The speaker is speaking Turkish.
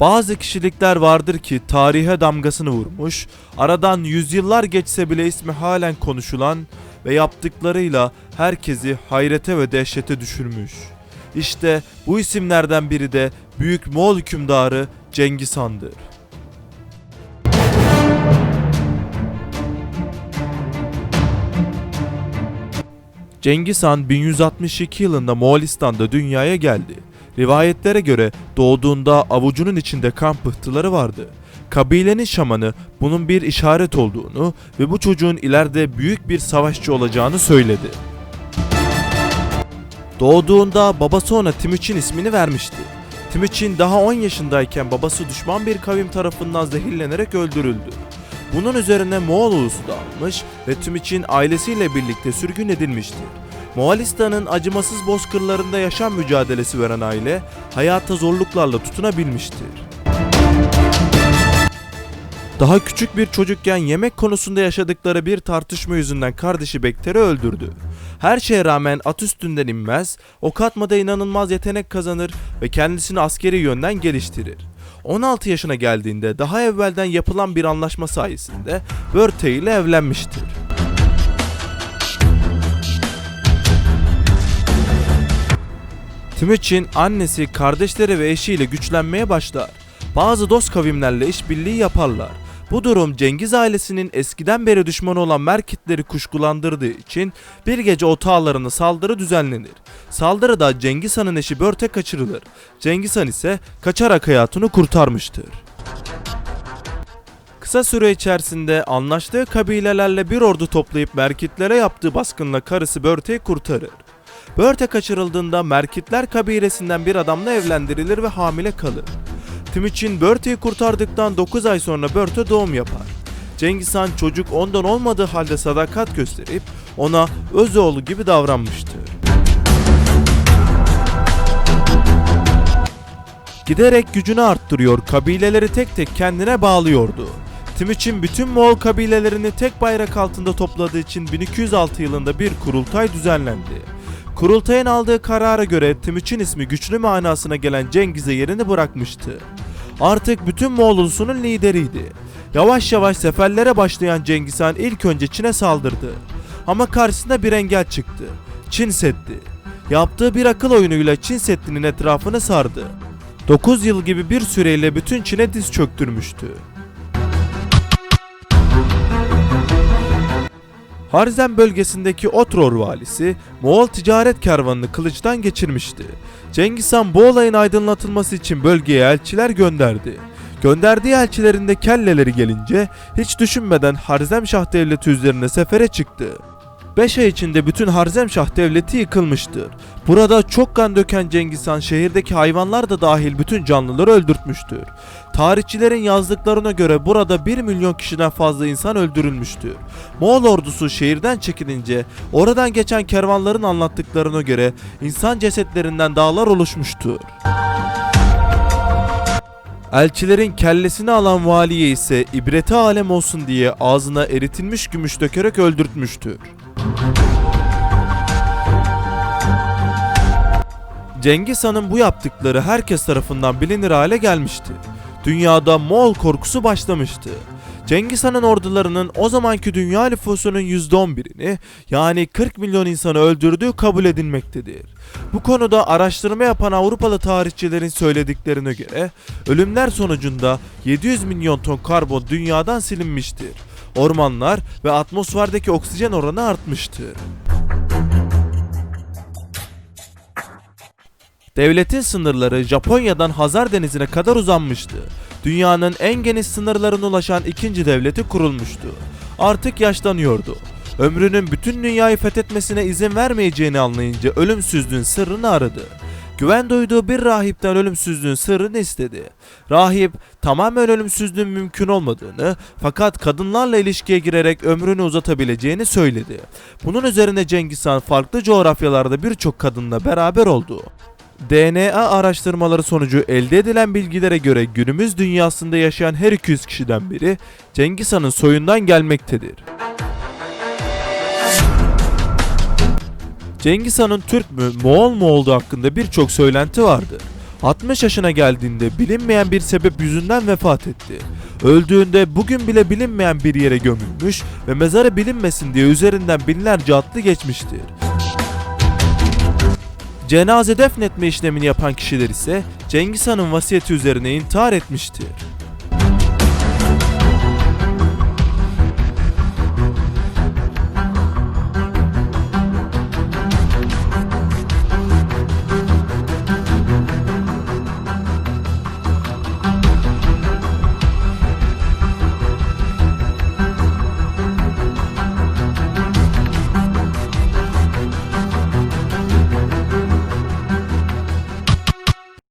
Bazı kişilikler vardır ki tarihe damgasını vurmuş, aradan yüzyıllar geçse bile ismi halen konuşulan ve yaptıklarıyla herkesi hayrete ve dehşete düşürmüş. İşte bu isimlerden biri de Büyük Moğol hükümdarı Cengiz Han'dır. Cengiz Han 1162 yılında Moğolistan'da dünyaya geldi. Rivayetlere göre doğduğunda avucunun içinde kan pıhtıları vardı. Kabilenin şamanı bunun bir işaret olduğunu ve bu çocuğun ileride büyük bir savaşçı olacağını söyledi. Doğduğunda babası ona Timuçin ismini vermişti. Timuçin daha 10 yaşındayken babası düşman bir kavim tarafından zehirlenerek öldürüldü. Bunun üzerine Moğol ulusu dağılmış ve Timuçin ailesiyle birlikte sürgün edilmiştir. Moğolistan'ın acımasız bozkırlarında yaşam mücadelesi veren aile hayata zorluklarla tutunabilmiştir. Daha küçük bir çocukken yemek konusunda yaşadıkları bir tartışma yüzünden kardeşi Bekter'i öldürdü. Her şeye rağmen at üstünden inmez, ok atmada inanılmaz yetenek kazanır ve kendisini askeri yönden geliştirir. 16 yaşına geldiğinde daha evvelden yapılan bir anlaşma sayesinde Börte ile evlenmiştir. Timuçin annesi, kardeşleri ve eşiyle güçlenmeye başlar. Bazı dost kavimlerle işbirliği yaparlar. Bu durum Cengiz ailesinin eskiden beri düşmanı olan Merkitleri kuşkulandırdığı için bir gece otağlarına saldırı düzenlenir. Saldırıda Cengiz Han'ın eşi Börte kaçırılır. Cengiz Han ise kaçarak hayatını kurtarmıştır. Kısa süre içerisinde anlaştığı kabilelerle bir ordu toplayıp Merkitlere yaptığı baskınla karısı Börte'yi kurtarır. Börte kaçırıldığında Merkitler kabilesinden bir adamla evlendirilir ve hamile kalır. Timuçin Börte'yi kurtardıktan 9 ay sonra Börte doğum yapar. Cengiz Han çocuk ondan olmadığı halde sadakat gösterip ona öz oğlu gibi davranmıştır. Giderek gücünü arttırıyor, kabileleri tek tek kendine bağlıyordu. Timuçin bütün Moğol kabilelerini tek bayrak altında topladığı için 1206 yılında bir kurultay düzenlendi. Kurultayın aldığı karara göre Timuçin ismi güçlü manasına gelen Cengiz'e yerini bırakmıştı. Artık bütün Moğol ulusunun lideriydi. Yavaş yavaş seferlere başlayan Cengiz Han ilk önce Çin'e saldırdı. Ama karşısında bir engel çıktı. Çin Seddi. Yaptığı bir akıl oyunuyla Çin Seddi'nin etrafını sardı. 9 yıl gibi bir süreyle bütün Çin'e diz çöktürmüştü. Harzem bölgesindeki Otror valisi Moğol ticaret kervanını kılıçtan geçirmişti. Cengiz Han bu olayın aydınlatılması için bölgeye elçiler gönderdi. Gönderdiği elçilerinde kelleleri gelince hiç düşünmeden Harzemşah devleti üzerine sefere çıktı. 5 ay içinde bütün Harzemşah devleti yıkılmıştır. Burada çok kan döken Cengiz Han şehirdeki hayvanlar da dahil bütün canlıları öldürtmüştür. Tarihçilerin yazdıklarına göre burada 1 milyon kişiden fazla insan öldürülmüştür. Moğol ordusu şehirden çekilince oradan geçen kervanların anlattıklarına göre insan cesetlerinden dağlar oluşmuştur. Elçilerin kellesini alan valiye ise ibreti alem olsun diye ağzına eritilmiş gümüş dökerek öldürtmüştür. Cengiz Han'ın bu yaptıkları herkes tarafından bilinir hale gelmişti. Dünyada Moğol korkusu başlamıştı. Cengiz Han'ın ordularının o zamanki dünya nüfusunun %11'ini yani 40 milyon insanı öldürdüğü kabul edilmektedir. Bu konuda araştırma yapan Avrupalı tarihçilerin söylediklerine göre ölümler sonucunda 700 milyon ton karbon dünyadan silinmiştir. Ormanlar ve atmosferdeki oksijen oranı artmıştır. Devletin sınırları Japonya'dan Hazar Denizi'ne kadar uzanmıştı. Dünyanın en geniş sınırlarına ulaşan ikinci devleti kurulmuştu. Artık yaşlanıyordu. Ömrünün bütün dünyayı fethetmesine izin vermeyeceğini anlayınca ölümsüzlüğün sırrını aradı. Güven duyduğu bir rahipten ölümsüzlüğün sırrını istedi. Rahip tamamen ölümsüzlüğün mümkün olmadığını fakat kadınlarla ilişkiye girerek ömrünü uzatabileceğini söyledi. Bunun üzerine Cengiz Han farklı coğrafyalarda birçok kadınla beraber oldu. DNA araştırmaları sonucu elde edilen bilgilere göre günümüz dünyasında yaşayan her 200 kişiden biri Cengiz Han'ın soyundan gelmektedir. Cengiz Han'ın Türk mü, Moğol mu olduğu hakkında birçok söylenti vardır. 60 yaşına geldiğinde bilinmeyen bir sebep yüzünden vefat etti. Öldüğünde bugün bile bilinmeyen bir yere gömülmüş ve mezarı bilinmesin diye üzerinden binlerce atlı geçmiştir. Cenaze defnetme işlemini yapan kişiler ise Cengiz Han'ın vasiyeti üzerine intihar etmiştir.